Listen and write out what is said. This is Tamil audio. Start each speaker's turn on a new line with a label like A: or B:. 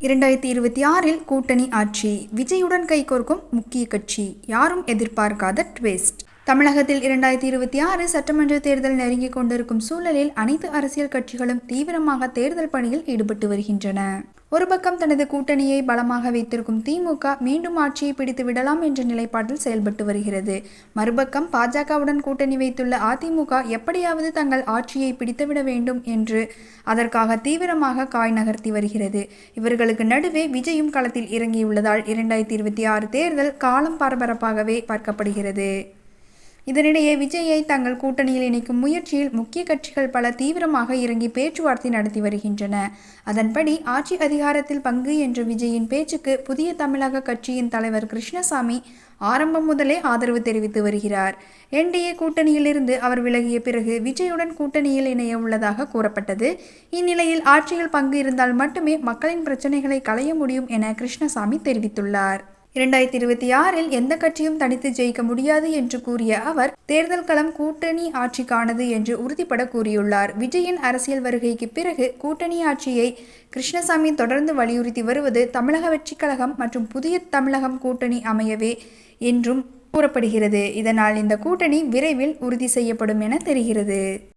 A: இரண்டாயிரத்தி இருபத்தி ஆறில் கூட்டணி ஆட்சி. விஜயுடன் கைகோர்க்கும் முக்கிய கட்சி. யாரும் எதிர்பார்க்காத ட்விஸ்ட் தமிழகத்தில் இரண்டாயிரத்தி இருபத்தி ஆறு சட்டமன்ற தேர்தல் நெருங்கிக் கொண்டிருக்கும் சூழலில் அனைத்து அரசியல் கட்சிகளும் தீவிரமாக தேர்தல் பணியில் ஈடுபட்டு வருகின்றன. ஒரு பக்கம் தனது கூட்டணியை பலமாக வைத்திருக்கும் திமுக மீண்டும் ஆட்சியை பிடித்து விடலாம் என்ற நிலைப்பாட்டில் செயல்பட்டு வருகிறது. மறுபக்கம் பாஜகவுடன் கூட்டணி வைத்துள்ள அதிமுக எப்படியாவது தங்கள் ஆட்சியை பிடித்துவிட வேண்டும் என்று அதற்காக தீவிரமாக காய் நகர்த்தி வருகிறது. இவர்களுக்கு நடுவே விஜயும் களத்தில் இறங்கியுள்ளதால் இரண்டாயிரத்தி இருபத்தி ஆறு தேர்தல் காலம் பரபரப்பாகவே பார்க்கப்படுகிறது. இதனிடையே விஜயை தங்கள் கூட்டணியில் இணைக்கும் முயற்சியில் முக்கிய கட்சிகள் பல தீவிரமாக இறங்கி பேச்சுவார்த்தை நடத்தி வருகின்றன. அதன்படி ஆட்சி அதிகாரத்தில் பங்கு என்ற விஜயின் பேச்சுக்கு புதிய தமிழக கட்சியின் தலைவர் கிருஷ்ணசாமி ஆரம்பம் முதலே ஆதரவு தெரிவித்து வருகிறார். என்டிஏ கூட்டணியிலிருந்து அவர் விலகிய பிறகு விஜயுடன் கூட்டணியில் இணைய உள்ளதாக கூறப்பட்டது. இந்நிலையில் ஆட்சியில் பங்கு இருந்தால் மட்டுமே மக்களின் பிரச்சனைகளை களைய முடியும் என கிருஷ்ணசாமி தெரிவித்துள்ளார். இரண்டாயிரத்தி இருபத்தி ஆறில் எந்த கட்சியும் தனித்து ஜெயிக்க முடியாது என்று கூறிய அவர் தேர்தல் களம் கூட்டணி ஆட்சிக்கானது என்று உறுதிபட கூறியுள்ளார். விஜயின் அரசியல் வருகைக்கு பிறகு கூட்டணி ஆட்சியை கிருஷ்ணசாமி தொடர்ந்து வலியுறுத்தி வருவது தமிழக வெற்றிக் கழகம் மற்றும் புதிய தமிழகம் கூட்டணி அமையவே என்றும் கூறப்படுகிறது. இதனால் இந்த கூட்டணி விரைவில் உறுதி செய்யப்படும் என தெரிகிறது.